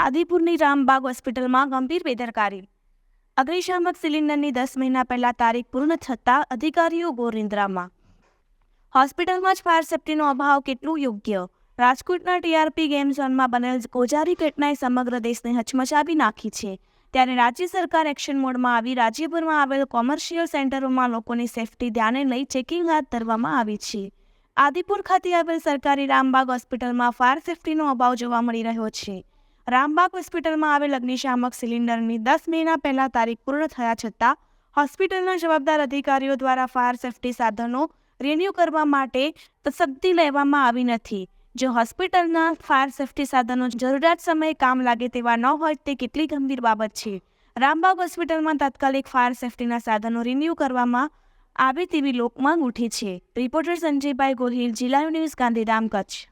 આદિપુરની રામબાગ હોસ્પિટલમાં ગંભીર બેદરકારી. અગ્નિશામક સિલિન્ડરની દસ મહિના પહેલા તારીખ પૂર્ણ થતાં અધિકારીઓ ગોરિંદ્રામાં. હોસ્પિટલમાં જ ફાયર સેફ્ટીનો અભાવ કેટલું યોગ્ય? રાજકોટના ટીઆરપી ગેમ ઝોનમાં બનેલ ગોજારી ઘટનાએ સમગ્ર દેશને હચમચાવી નાખી છે. ત્યારે રાજ્ય સરકાર એક્શન મોડમાં આવી રાજ્યભરમાં આવેલ કોમર્શિયલ સેન્ટરોમાં લોકોની સેફટી ધ્યાને લઈ ચેકિંગ હાથ ધરવામાં આવી છે. આદિપુર ખાતે આવેલ સરકારી રામબાગ હોસ્પિટલમાં ફાયર સેફ્ટીનો અભાવ જોવા મળી રહ્યો છે. રામબાગ હોસ્પિટલમાં આવેલ અગ્નિશામક સિલિન્ડરની દસ મહિના પહેલાં તારીખ પૂર્ણ થયા છતાં હોસ્પિટલના જવાબદાર અધિકારીઓ દ્વારા ફાયર સેફ્ટી સાધનો રિન્યૂ કરવા માટે તસદ્દી લેવામાં આવી નથી. જો હોસ્પિટલના ફાયર સેફ્ટી સાધનો જરૂરિયાત સમયે કામ લાગે તેવા ન હોય તે કેટલી ગંભીર બાબત છે? રામબાગ હોસ્પિટલમાં તાત્કાલિક ફાયર સેફ્ટીના સાધનો રિન્યૂ કરવામાં આવે તેવી લોકમાંગ ઉઠી છે. રિપોર્ટર સંજયભાઈ ગોહિલ, જિલ્લા ન્યૂઝ, ગાંધીધામ, કચ્છ.